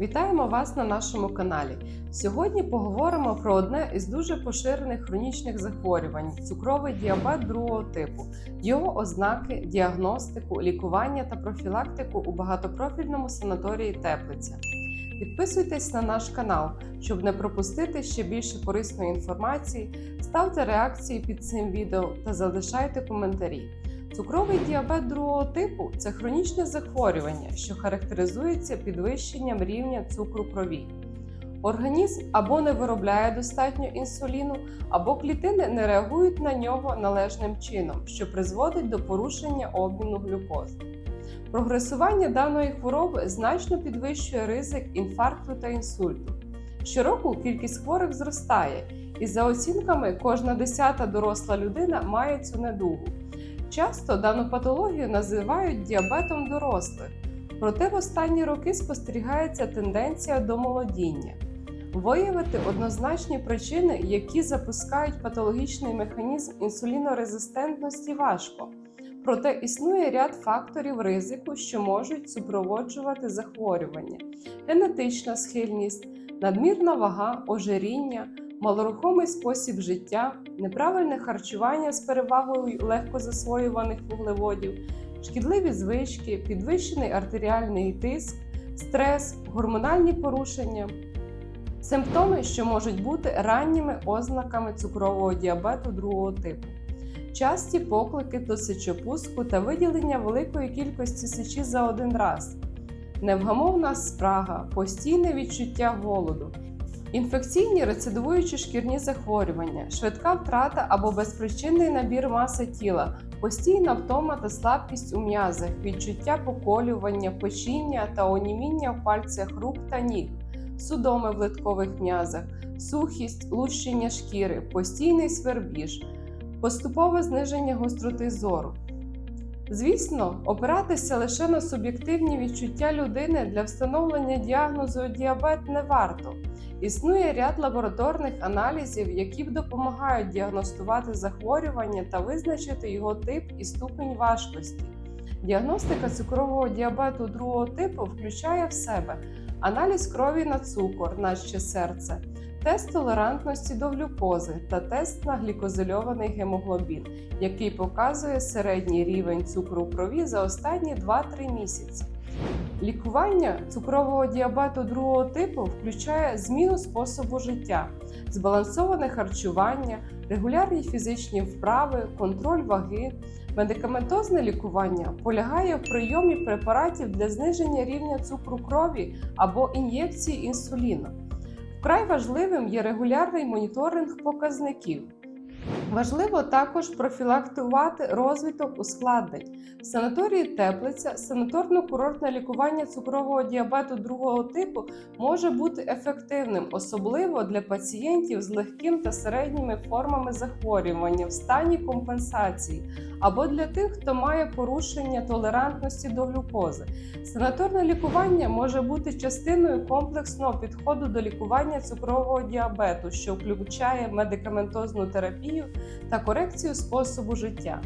Вітаємо вас на нашому каналі. Сьогодні поговоримо про одне із дуже поширених хронічних захворювань цукровий діабет другого типу, його ознаки, діагностику, лікування та профілактику у багатопрофільному санаторії Теплиця. Підписуйтесь на наш канал, щоб не пропустити ще більше корисної інформації. Ставте реакції під цим відео та залишайте коментарі. Цукровий діабет другого типу це хронічне захворювання, що характеризується підвищенням рівня цукру крові. Організм або не виробляє достатньо інсуліну, або клітини не реагують на нього належним чином, що призводить до порушення обміну глюкози. Прогресування даної хвороби значно підвищує ризик інфаркту та інсульту. Щороку кількість хворих зростає, і за оцінками кожна десята доросла людина має цю недугу. Часто дану патологію називають діабетом дорослих, проте в останні роки спостерігається тенденція до молодіння. Виявити однозначні причини, які запускають патологічний механізм інсулінорезистентності, важко. Проте існує ряд факторів ризику, що можуть супроводжувати захворювання: генетична схильність, надмірна вага, ожиріння, малорухомий спосіб життя, неправильне харчування з перевагою легкозасвоюваних вуглеводів, шкідливі звички, підвищений артеріальний тиск, стрес, гормональні порушення. Симптоми, що можуть бути ранніми ознаками цукрового діабету другого типу, часті поклики до сечопуску та виділення великої кількості сечі за один раз, невгамовна спрага, постійне відчуття голоду, інфекційні рецидивуючі шкірні захворювання, швидка втрата або безпричинний набір маси тіла, постійна втома та слабкість у м'язах, відчуття поколювання, печіння та оніміння в пальцях рук та ніг судоми в литкових м'язах, сухість, лущення шкіри, постійний свербіж, поступове зниження гостроти зору. Звісно, опиратися лише на суб'єктивні відчуття людини для встановлення діагнозу діабет не варто. Існує ряд лабораторних аналізів, які б допомагають діагностувати захворювання та визначити його тип і ступень важкості. Діагностика цукрового діабету другого типу включає в себе аналіз крові на цукор, наче серце, тест толерантності до глюкози та тест на глікозильований гемоглобін, який показує середній рівень цукру в крові за останні 2-3 місяці. Лікування цукрового діабету другого типу включає зміну способу життя, збалансоване харчування, регулярні фізичні вправи, контроль ваги. Медикаментозне лікування полягає в прийомі препаратів для зниження рівня цукру крові або ін'єкції інсуліну. Вкрай важливим є регулярний моніторинг показників. Важливо також профілактувати розвиток ускладнень. В санаторії Теплиця санаторно-курортне лікування цукрового діабету другого типу може бути ефективним, особливо для пацієнтів з легким та середніми формами захворювання в стані компенсації або для тих, хто має порушення толерантності до глюкози. Санаторне лікування може бути частиною комплексного підходу до лікування цукрового діабету, що включає медикаментозну терапію та корекцію способу життя.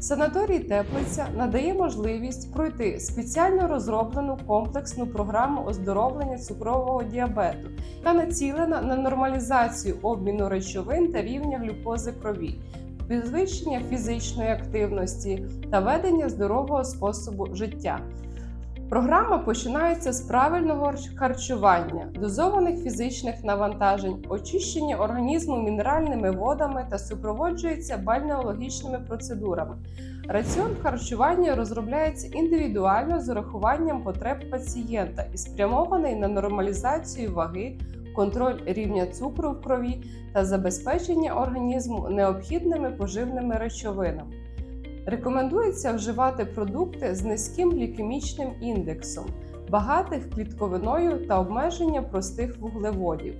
Санаторій Теплиця надає можливість пройти спеціально розроблену комплексну програму оздоровлення цукрового діабету, яка націлена на нормалізацію обміну речовин та рівня глюкози крові, підвищення фізичної активності та ведення здорового способу життя. Програма починається з правильного харчування, дозованих фізичних навантажень, очищення організму мінеральними водами та супроводжується бальнеологічними процедурами. Раціон харчування розробляється індивідуально з урахуванням потреб пацієнта і спрямований на нормалізацію ваги, контроль рівня цукру в крові та забезпечення організму необхідними поживними речовинами. Рекомендується вживати продукти з низьким глікемічним індексом, багатих клітковиною та обмеження простих вуглеводів.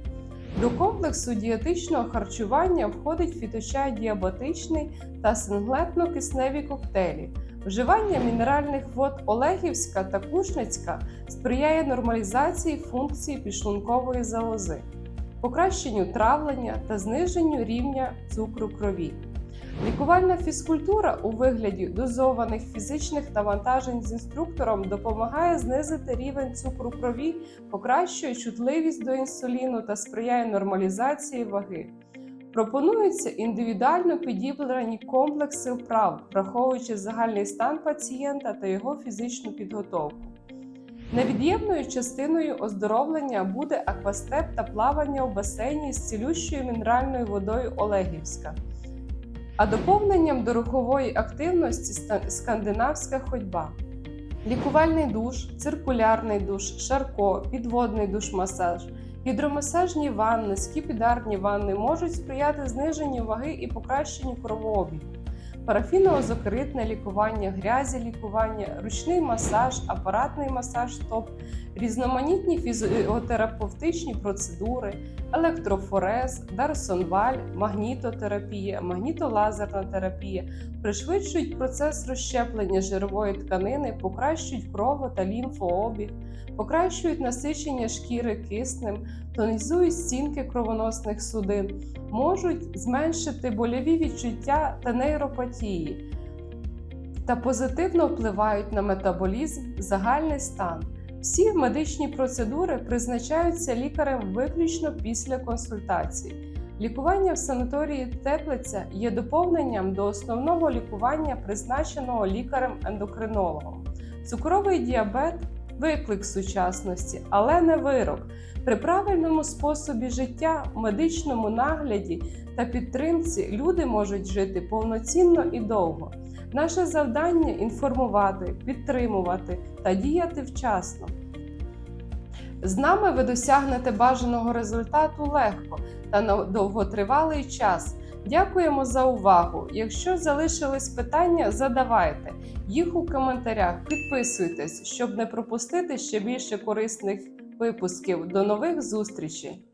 До комплексу дієтичного харчування входить фіточай діабетичний та синглетно-кисневі коктейлі. Вживання мінеральних вод Олегівська та Кушницька сприяє нормалізації функції підшлункової залози, покращенню травлення та зниженню рівня цукру крові. Лікувальна фізкультура у вигляді дозованих фізичних навантажень з інструктором допомагає знизити рівень цукру крові, покращує чутливість до інсуліну та сприяє нормалізації ваги. Пропонуються індивідуально підібрані комплекси вправ, враховуючи загальний стан пацієнта та його фізичну підготовку. Невід'ємною частиною оздоровлення буде аквастеп та плавання у басейні з цілющою мінеральною водою Олегівська. А доповненням до рухової активності скандинавська ходьба. Лікувальний душ, циркулярний душ, шарко, підводний душ-масаж, гідромасажні ванни, скіпідарні ванни можуть сприяти зниженню ваги і покращенню кровообігу. Парафіноозокритне лікування, грязі лікування, ручний масаж, апаратний масаж ТОП, різноманітні фізіотерапевтичні процедури, електрофорез, дарсонваль, магнітотерапія, магнітолазерна терапія. Пришвидшують процес розщеплення жирової тканини, покращують крово та лімфообіг, покращують насичення шкіри киснем, тонізують стінки кровоносних судин, можуть зменшити больові відчуття та нейропатії та позитивно впливають на метаболізм, загальний стан. Всі медичні процедури призначаються лікарем виключно після консультації. Лікування в санаторії Теплиця є доповненням до основного лікування, призначеного лікарем-ендокринологом. Цукровий діабет виклик сучасності, але не вирок. При правильному способі життя, медичному нагляді та підтримці люди можуть жити повноцінно і довго. Наше завдання інформувати, підтримувати та діяти вчасно. З нами ви досягнете бажаного результату легко та на довготривалий час. Дякуємо за увагу! Якщо залишились питання, задавайте їх у коментарях. Підписуйтесь, щоб не пропустити ще більше корисних випусків. До нових зустрічей!